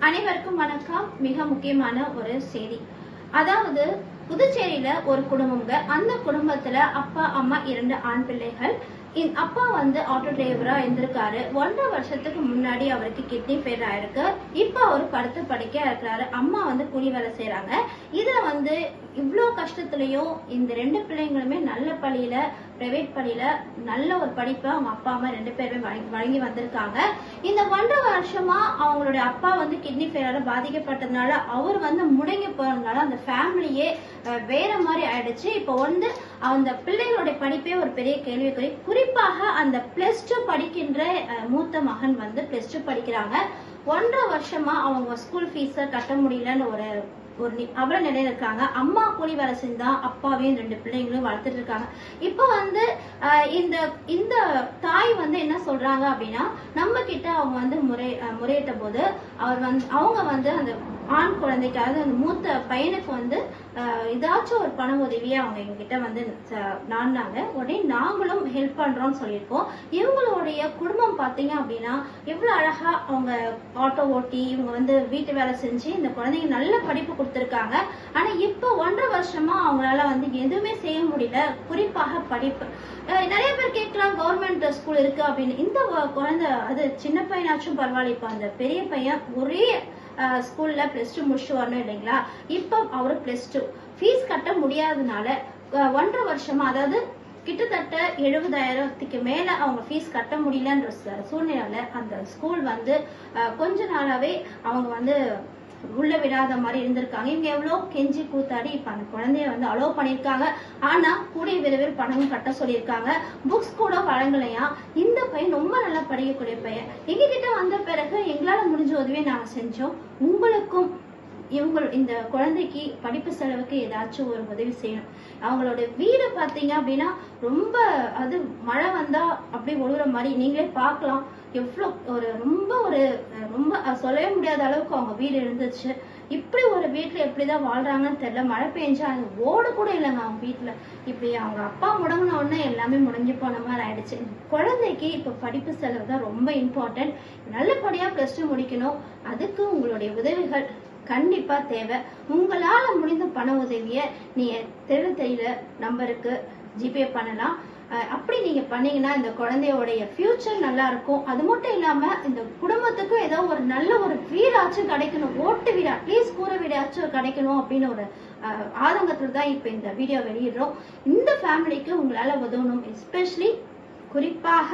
அனைவருக்கும் வணக்கம். மிக முக்கியமான ஒரு செய்தி. அதாவது புதுச்சேரியில ஒரு குடும்பங்க. அந்த குடும்பத்துல அப்பா அம்மா இரண்டு ஆண் பிள்ளைகள். இந் அப்பா வந்து ஆட்டோ டிரைவரா இருந்திருக்காரு. ஒன்றரை வருஷத்துக்கு முன்னாடி அவருக்கு கிட்னி ஃபெயில் ஆயிருக்கு. இப்போ அவர் படுத்து படிக்க இருக்கிறாரு. அம்மா வந்து கூலி வேலை செய்யறாங்க இதுல வந்து இவ்வளோ கஷ்டத்துலயும் இந்த ரெண்டு பிள்ளைங்களுமே நல்ல பள்ளியில பிரைவேட் பள்ளியில நல்ல ஒரு படிப்பை அவங்க அப்பா அம்மா ரெண்டு பேருமே வழங்கி வழங்கி வந்திருக்காங்க. இந்த ஒன்றரை வருஷமா அவங்களுடைய அப்பா வந்து கிட்னி ஃபெயிலால பாதிக்கப்பட்டதுனால அவர் வந்து முடங்கி போனதுனால அந்த ஃபேமிலியே வேற மாதிரி ஆயிடுச்சு. இப்போ வந்து அந்த பிள்ளைகளுடைய படிப்பே ஒரு பெரிய கேள்விக்குறி. குறிப்பாக அந்த பிளஸ் டூ படிக்கின்ற மூத்த மகன் வந்து பிளஸ் டூ படிக்கிறாங்க. ஒன்றரை வருஷமா அவங்க ஸ்கூல் ஃபீஸை கட்ட முடியலன்னு ஒரு ஒரு அவல நிலையில இருக்காங்க. அம்மா கூலி வேலை செஞ்சா அப்பாவையும் ரெண்டு பிள்ளைங்களும் வளர்த்துட்டு இருக்காங்க. இப்போ வந்து ஆஹ், இந்த இந்த தாய் வந்து என்ன சொல்றாங்க அப்படின்னா நம்ம கிட்ட அவங்க வந்து முறை முறையிட்ட போது அவர் வந்து அவங்க வந்து அந்த ஆண் குழந்தைக்கு அதாவது அந்த மூத்த பையனுக்கு வந்து ஏதாச்சும் ஒரு பண உதவியை அவங்க எங்ககிட்ட வந்து ச- நாடினாங்க. உடனே நாங்களும் ஹெல்ப் பண்ணுறோம்னு சொல்லியிருக்கோம். இவங்களுடைய குடும்பம் பார்த்தீங்க அப்படின்னா எவ்வளோ அழகாக அவங்க ஆட்டோ ஓட்டி இவங்க வந்து வீட்டு வேலை செஞ்சு இந்த குழந்தைங்க நல்ல படிப்பு கொடுத்துருக்காங்க. ஆனால் இப்போ ஒன்றரை வருஷமாக அவங்களால வந்து எதுவுமே செய்ய முடியல. குறிப்பாக படிப்பு. நிறைய பேர் கேட்கலாம் கவர்மெண்ட் ஸ்கூல் இருக்கு அப்படின்னு. இந்த குழந்தை அது சின்ன பையனாச்சும் பரவாயில்ல. இப்போ அந்த பெரிய பையன் ஒரே ஸ்கூல்ல பிளஸ் டூ முடிச்சு வரணும் இல்லைங்களா? இப்போ அவரு பிளஸ் டூ ஃபீஸ் கட்ட முடியாததுனால ஒன்றரை வருஷமா அதாவது கிட்டத்தட்ட எழுபதாயிரத்துக்கு மேல அவங்க ஃபீஸ் கட்ட முடியலன்ற சூழ்நிலையில அந்த ஸ்கூல் வந்து கொஞ்ச நாளாவே அவங்க வந்து உள்ள விடாத மாதிரி இருந்திருக்காங்க. இவங்க எவ்வளோ கெஞ்சி கூத்தாடி இப்ப அந்த குழந்தைய வந்து அலோவ் பண்ணியிருக்காங்க. ஆனா கூடிய விரைவில் பணமும் கட்ட சொல்லியிருக்காங்க. புக்ஸ் கூட வழங்கலையா? இந்த பையன் ரொம்ப நல்லா படிக்கக்கூடிய பையன். எங்ககிட்ட வந்த பிறகு எங்களால முடிஞ்ச உதவியை நாங்க செஞ்சோம். உங்களுக்கும் இவங்க இந்த குழந்தைக்கு படிப்பு செலவுக்கு ஏதாச்சும் ஒரு உதவி செய்யணும். அவங்களோட வீடு பார்த்தீங்க அப்படின்னா ரொம்ப அது மழை வந்தா அப்படியே ஒழுகுற மாதிரி நீங்களே பார்க்கலாம். எவ்வளோ ஒரு ரொம்ப ஒரு ரொம்ப சொல்லவே முடியாத அளவுக்கு அவங்க வீடு இருந்துச்சு. இப்படி ஒரு வீட்டில் எப்படிதான் வாழ்றாங்கன்னு தெரியல. மழை பெஞ்சா அது ஓடு கூட இல்லைங்க அவங்க வீட்டில். இப்படி அவங்க அப்பா முடங்கின உடனே எல்லாமே முடிஞ்சு போன மாதிரி ஆயிடுச்சு. குழந்தைக்கு இப்போ படிப்பு செலவு தான் ரொம்ப இம்பார்ட்டன்ட் நல்லபடியாக ப்ளஸ் டூ முடிக்கணும். அதுக்கு உங்களுடைய உதவிகள். கண்டிப்பா தேவை. உங்களால முடிந்த பண உதவியை நீங்க தெரு தெரியல நம்பருக்கு ஜிபே பண்ணலாம். அப்படி நீங்க பண்ணீங்கன்னா இந்த குழந்தையோடைய ஃபியூச்சர் நல்லா இருக்கும். அது மட்டும் இல்லாம இந்த குடும்பத்துக்கும் ஏதோ ஒரு நல்ல ஒரு வீடாச்சும் கிடைக்கணும். ஓட்டு வீடு அட்லீஸ்ட் கூரை வீடாச்சும் கிடைக்கணும் அப்படின்னு ஒரு ஆதங்கத்தில் தான் இப்போ இந்த வீடியோ வெளியிடுறோம். இந்த ஃபேமிலிக்கு உங்களால உதவணும். எஸ்பெஷலி குறிப்பாக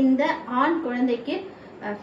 இந்த ஆண் குழந்தைக்கு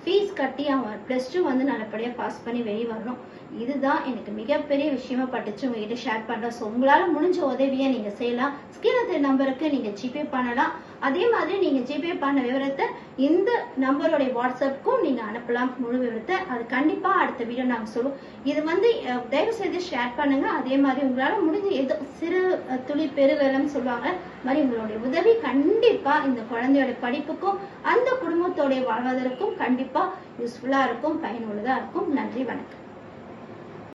ஃபீஸ் கட்டி அவன் ப்ளஸ் டூ வந்து நல்லபடியாக பாஸ் பண்ணி வெளியே வரணும். இதுதான் எனக்கு மிகப்பெரிய விஷயமா பட்டுச்சு. உங்ககிட்ட ஷேர் பண்ணுறேன் ஸோ உங்களால் முடிஞ்ச உதவியை நீங்கள் செய்யலாம். ஸ்கீனத்து நம்பருக்கு நீங்கள் ஜிபே பண்ணலாம். அதே மாதிரி நீங்கள் ஜிபே பண்ண விவரத்தை இந்த நம்பருடைய வாட்ஸ்அப்புக்கும் நீங்கள் அனுப்பலாம். முழு விவரத்தை. அது கண்டிப்பாக அடுத்த வீடியோ நாங்கள் சொல்லுவோம் இது வந்து தயவு செய்து ஷேர் பண்ணுங்க. அதே மாதிரி உங்களால் முடிஞ்ச ஏதோ சிறு துளி பெருவெளம் சொல்லுவாங்க. மாதிரி உங்களுடைய உதவி கண்டிப்பாக இந்த குழந்தையோட படிப்புக்கும் அந்த குடும்பத்தோடைய வாழ்வதற்கும் கண்டிப்பாக யூஸ்ஃபுல்லாக இருக்கும் பயனுள்ளதாக இருக்கும். நன்றி வணக்கம்.